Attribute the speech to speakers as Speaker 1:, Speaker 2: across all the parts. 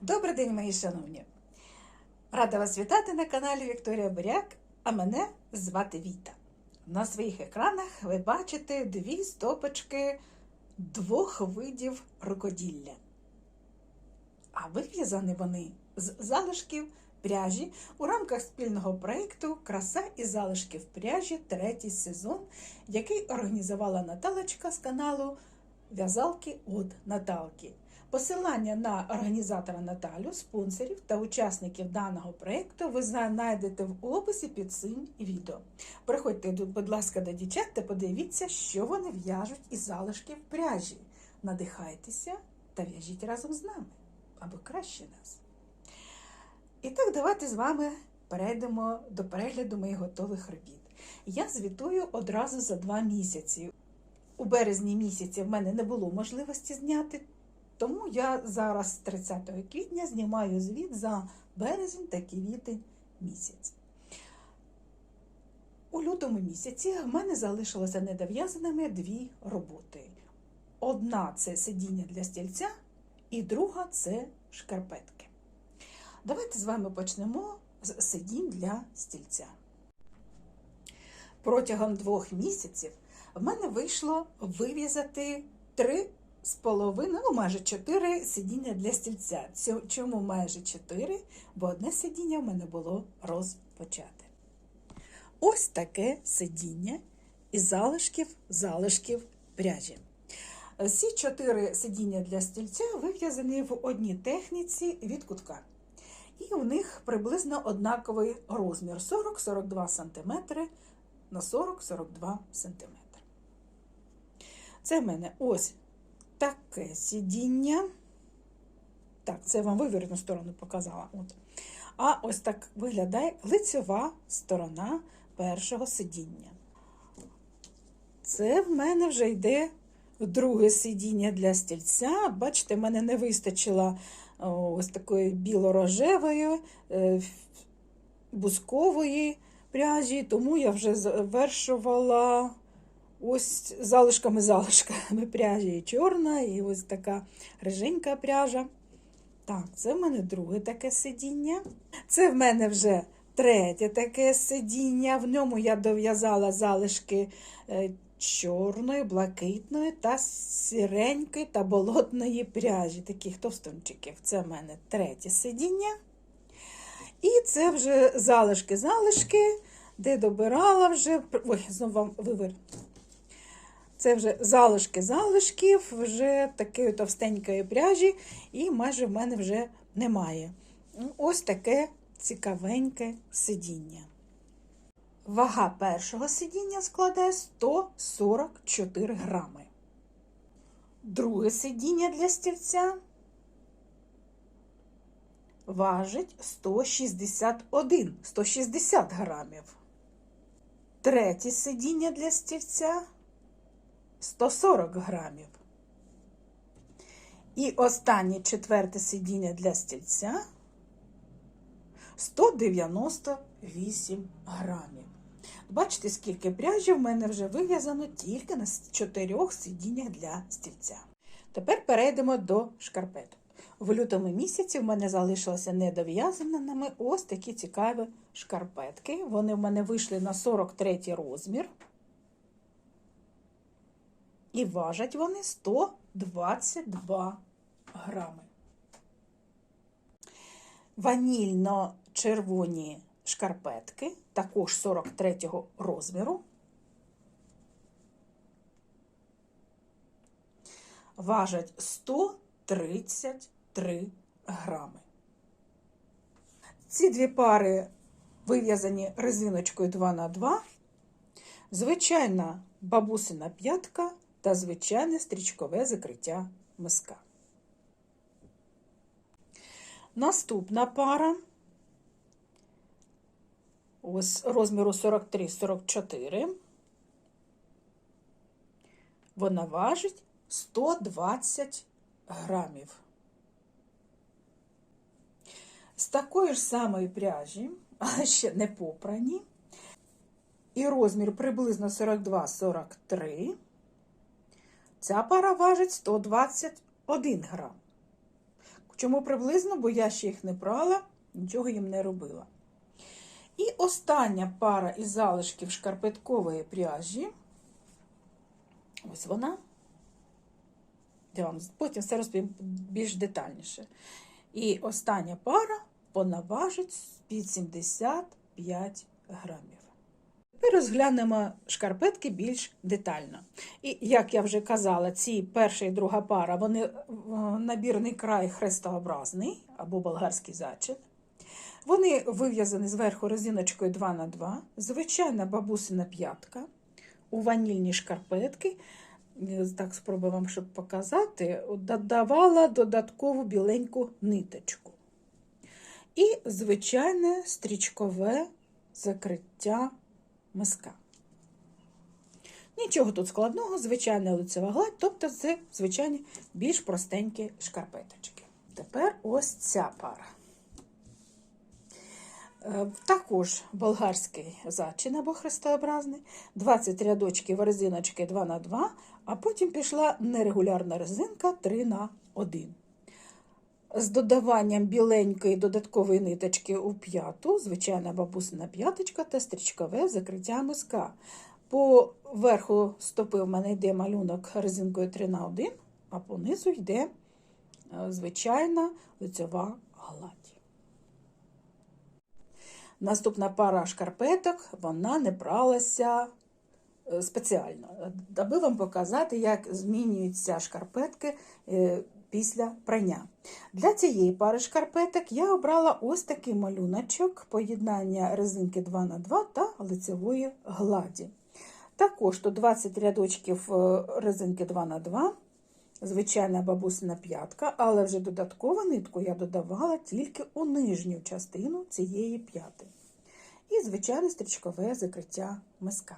Speaker 1: Добрий день, мої шановні! Рада вас вітати на каналі Вікторія Буряк, а мене звати Віта. На своїх екранах ви бачите дві стопочки двох видів рукоділля. А вив'язані вони з залишків пряжі у рамках спільного проєкту Краса і залишки в пряжі третій сезон, який організувала Наталочка з каналу В'язалки від Наталки. Посилання на організатора Наталю, спонсорів та учасників даного проєкту ви знайдете в описі під цим відео. Приходьте, будь ласка, до дівчат та подивіться, що вони в'яжуть із залишків пряжі. Надихайтеся та в'яжіть разом з нами, або краще нас. І так, давайте з вами перейдемо до перегляду моїх готових робіт. Я звітую одразу за два місяці. У березні місяці в мене не було можливості зняти, тому я зараз, 30 квітня, знімаю звіт за березень та квітень місяць. У лютому місяці в мене залишилося недов'язаними дві роботи. Одна це сидіння для стільця, і друга це шкарпетки. Давайте з вами почнемо з сидінь для стільця. Протягом двох місяців в мене вийшло вив'язати три з половиною, ну майже чотири сидіння для стільця. Чому майже чотири? Бо одне сидіння в мене було розпочате. Ось таке сидіння із залишків залишків пряжі. Всі чотири сидіння для стільця вив'язані в одній техніці від кутка. І у них приблизно однаковий розмір 40-42 см на 40-42 см. Це в мене ось таке сидіння. Так, це я вам вивірену сторону показала. От. А ось так виглядає лицьова сторона першого сидіння. Це в мене вже йде друге сидіння для стільця. Бачите, в мене не вистачило ось такої біло-рожевої, бускової пряжі, тому я вже завершувала ось залишками-залишками пряжі і чорна, і ось така риженька пряжа. Так, це в мене друге таке сидіння. Це в мене вже третє таке сидіння. В ньому я дов'язала залишки чорної, блакитної та сіренької та болотної пряжі, таких товстончиків. Це в мене третє сидіння. І це вже залишки-залишки, де добирала вже. Ой, знову вам вивер. Це вже залишки-залишків, вже такої товстенької пряжі, і майже в мене вже немає. Ось таке цікавеньке сидіння. Вага першого сидіння складає 144 грами. Друге сидіння для стільця важить 161 160 грамів. Третє сидіння для стільця 140 грамів. І останнє четверте сидіння для стільця 198 грамів. Бачите, скільки пряжі в мене вже вив'язано тільки на чотирьох сидіннях для стільця. Тепер перейдемо до шкарпеток. В лютому місяці в мене залишилося недов'язаними ось такі цікаві шкарпетки. Вони в мене вийшли на 43 розмір. І важать вони 122 грами. Ванільно-червоні шкарпетки, також 43 розміру. Важать 133 грами. Ці дві пари вив'язані резиночкою 2х2, звичайна бабусина п'ятка та звичайне стрічкове закриття миска. Наступна пара ось розміру 43-44. Вона важить 120 грамів. З такої ж самої пряжі, але ще не попрані, і розмір приблизно 42-43. Ця пара важить 121 грам. Чому приблизно? Бо я ще їх не прала, нічого їм не робила. І остання пара із залишків шкарпеткової пряжі. Ось вона. Я вам потім все розповім більш детальніше. І остання пара вона важить під 75 грамів. Тепер розглянемо шкарпетки більш детально. І, як я вже казала, ці перша і друга пара, вони е, набірний край хрестообразний або болгарський зачин. Вони вив'язані зверху резиночкою 2х2, звичайна бабусина п'ятка у ванільні шкарпетки. Е, Так спробую вам, щоб показати, додавала додаткову біленьку ниточку. І звичайне стрічкове закриття миска. Нічого тут складного, звичайна лицева гладь, тобто це звичайні більш простенькі шкарпеточки. Тепер ось ця пара. Е, Також болгарський зачин або хрестообразний, 20 рядочків резиночки 2 на 2 а потім пішла нерегулярна резинка 3 на 1 З додаванням біленької додаткової ниточки у п'яту, звичайна бабусина п'яточка та стрічкове закриття миска. По верху стопи в мене йде малюнок резинкою 3 на 1 а по низу йде е, звичайна лицьова гладь. Наступна пара шкарпеток, вона не бралася е, спеціально, аби вам показати, як змінюються шкарпетки е, після прання. Для цієї пари шкарпеток я обрала ось такий малюночок поєднання резинки 2х2 та лицевої гладі. Також тут 20 рядочків е, резинки 2х2, звичайна бабусина п'ятка, але вже додаткову нитку я додавала тільки у нижню частину цієї п'яти. І звичайне стрічкове закриття миска.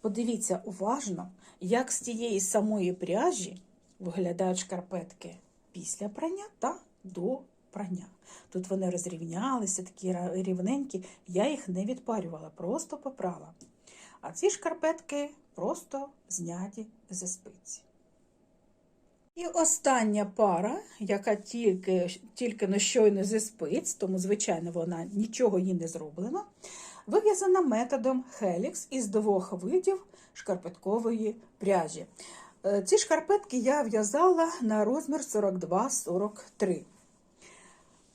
Speaker 1: Подивіться уважно, як з тієї самої пряжі виглядають шкарпетки після прання та до прання. Тут вони розрівнялися, такі рівненькі, я їх не відпарювала, просто попрала. А ці шкарпетки просто зняті зі спиці. І остання пара, яка тільки тільки но щойно зі спиць, тому, звичайно, вона нічого їй не зроблено, вив'язана методом Helix із двох видів шкарпеткової пряжі. Е, Ці шкарпетки я в'язала на розмір 42-43.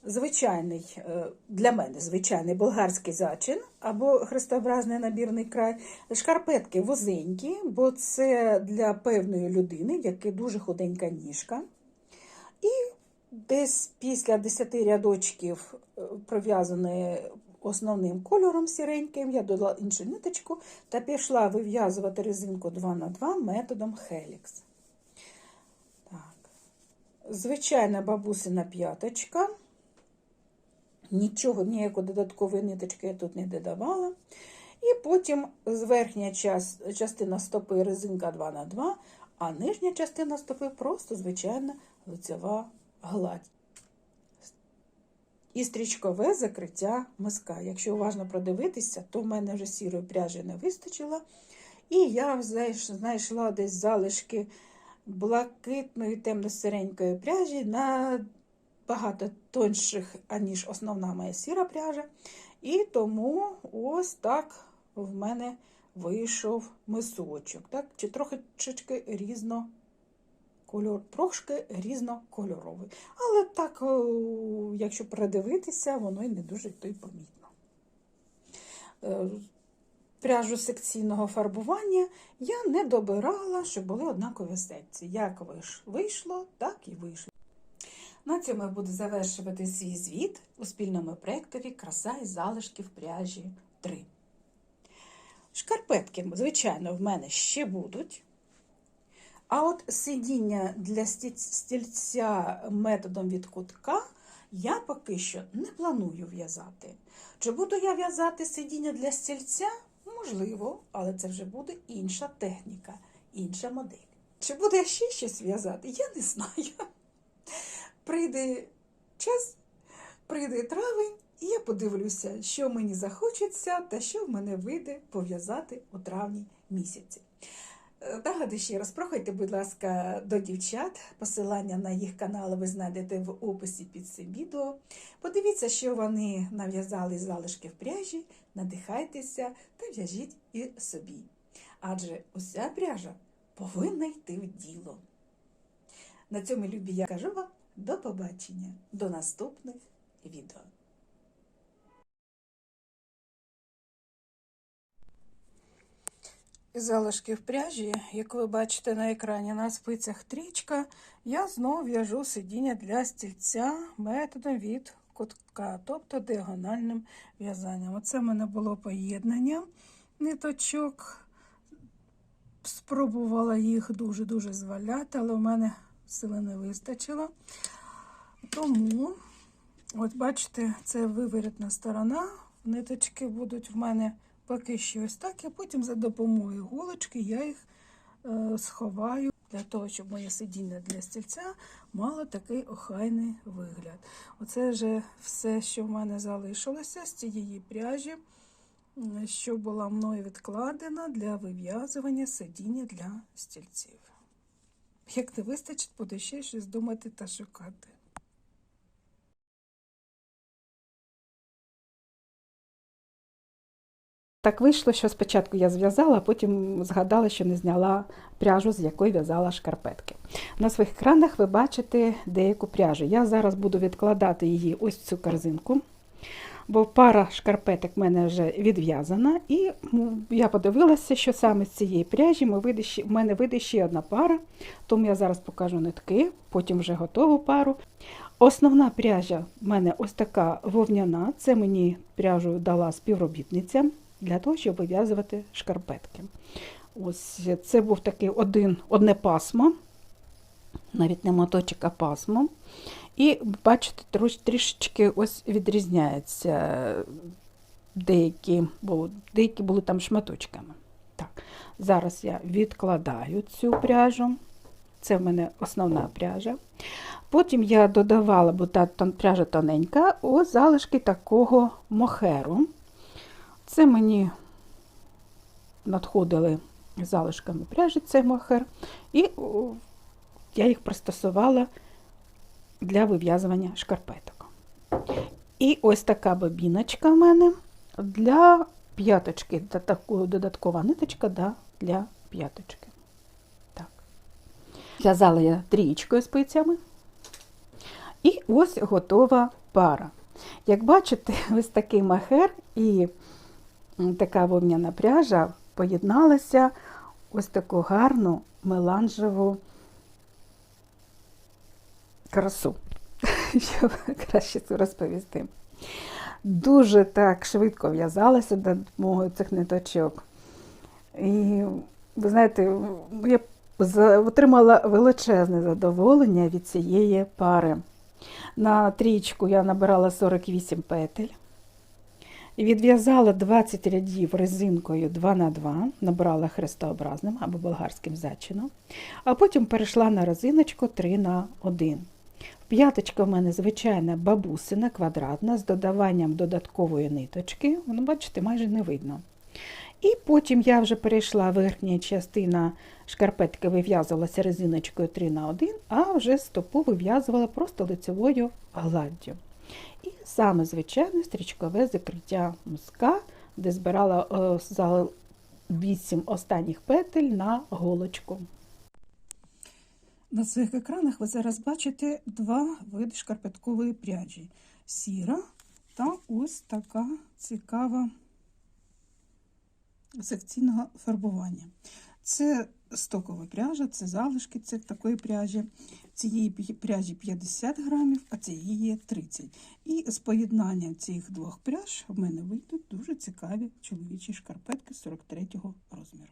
Speaker 1: Звичайний, е, для мене звичайний болгарський зачин або хрестообразний набірний край. Шкарпетки вузенькі, бо це для певної людини, яка дуже худенька ніжка. І десь після 10 рядочків е, пров'язані основним кольором сіреньким, я додала іншу ниточку та пішла вив'язувати резинку 2х2 методом Helix. Так. Звичайна бабусина п'яточка. Нічого, ніякої додаткової ниточки я тут не додавала. І потім верхня частина стопи резинка 2 на 2 а нижня частина стопи просто звичайна лицева гладь. І стрічкове закриття миска. Якщо уважно продивитися, то в мене вже сірої пряжі не вистачило. І я знайшла десь залишки блакитної темно-сиренької пряжі на багато тонших, аніж основна моя сіра пряжа. І тому ось так в мене вийшов мисочок. Так? Чи трохи різно кольор, трошки різнокольоровий. Але так, якщо придивитися, воно і не дуже то й помітно. Е, пряжу секційного фарбування я не добирала, щоб були однакові секції. Як вийшло, так і вийшло. На цьому я буду завершувати свій звіт у спільному проєктові Краса і залишків пряжі 3. Шкарпетки, звичайно, в мене ще будуть. А от сидіння для стільця методом від кутка я поки що не планую в'язати. Чи буду я в'язати сидіння для стільця? Можливо, але це вже буде інша техніка, інша модель. Чи буду я ще щось в'язати? Я не знаю. Прийде час, прийде травень, і я подивлюся, що мені захочеться та що в мене вийде пов'язати у травні місяці. Нагадую ще раз, проходьте, будь ласка, до дівчат. Посилання на їх канали ви знайдете в описі під цим відео. Подивіться, що вони нав'язали з залишків пряжі, надихайтеся та в'яжіть і собі. Адже уся пряжа повинна йти в діло. На цьому любі я кажу вам до побачення, до наступних відео. Залишків пряжі, як ви бачите на екрані на спицях трічка, я знову в'яжу сидіння для стільця методом від кутка, тобто діагональним в'язанням. Оце в мене було поєднання ниточок. Спробувала їх дуже-дуже зваляти, але в мене сили не вистачило. Тому, от бачите, це виворітна сторона. Ниточки будуть в мене поки що ось так, і потім за допомогою голочки я їх е, сховаю для того, щоб моє сидіння для стільця мало такий охайний вигляд. Оце вже все, що в мене залишилося з цієї пряжі, що була мною відкладена для вив'язування сидіння для стільців. Як не вистачить, буду ще щось думати та шукати.
Speaker 2: Так вийшло, що спочатку я зв'язала, а потім згадала, що не зняла пряжу, з якої в'язала шкарпетки. На своїх екранах ви бачите деяку пряжу. Я зараз буду відкладати її ось в цю корзинку, бо пара шкарпеток в мене вже відв'язана. І ну, я подивилася, що саме з цієї пряжі в мене вийде ще одна пара, тому я зараз покажу нитки, потім вже готову пару. Основна пряжа в мене ось така вовняна. Це мені пряжу дала співробітниця для того, щоб вив'язувати шкарпетки. Ось це був такий один, одне пасмо, навіть не моточок, а пасмо. І бачите, трішечки ось відрізняється. Деякі, бо деякі були там шматочками. Так, зараз я відкладаю цю пряжу. Це в мене основна пряжа. Потім я додавала, бо та пряжа тоненька, ось залишки такого мохеру. Це мені надходили залишками пряжі цей мохер, і я їх пристосувала для вив'язування шкарпеток. І ось така бобіночка в мене для п'яточки, додаткова ниточка для п'яточки. Так. В'язала я трієчкою спицями. І ось готова пара. Як бачите, ось такий махер і така вовняна пряжа поєдналася ось таку гарну меланжеву красу. Щоб краще це розповісти. Дуже так швидко в'язалася за допомогою цих ниточок. І ви знаєте, я отримала величезне задоволення від цієї пари. На трічку я набирала 48 петель. Відв'язала 20 рядів резинкою 2х2, набрала хрестообразним або болгарським зачином, а потім перейшла на резиночку 3х1. П'яточка в мене звичайна бабусина, квадратна, з додаванням додаткової ниточки. Воно, бачите, майже не видно. І потім я вже перейшла верхня частина шкарпетки вив'язувалася резиночкою 3 на 1 а вже стопу вив'язувала просто лицевою гладдю. І саме звичайне стрічкове закриття муска, де збирала е, за 8 останніх петель на голочку.
Speaker 1: На своїх екранах ви зараз бачите два види шкарпеткової пряжі: сіра та ось така цікава секційного фарбування. Це стокова пряжа, це залишки це такої пряжі. Цієї пряжі 50 грамів, а цієї 30. І з поєднанням цих двох пряж в мене вийдуть дуже цікаві чоловічі шкарпетки 43 розміру.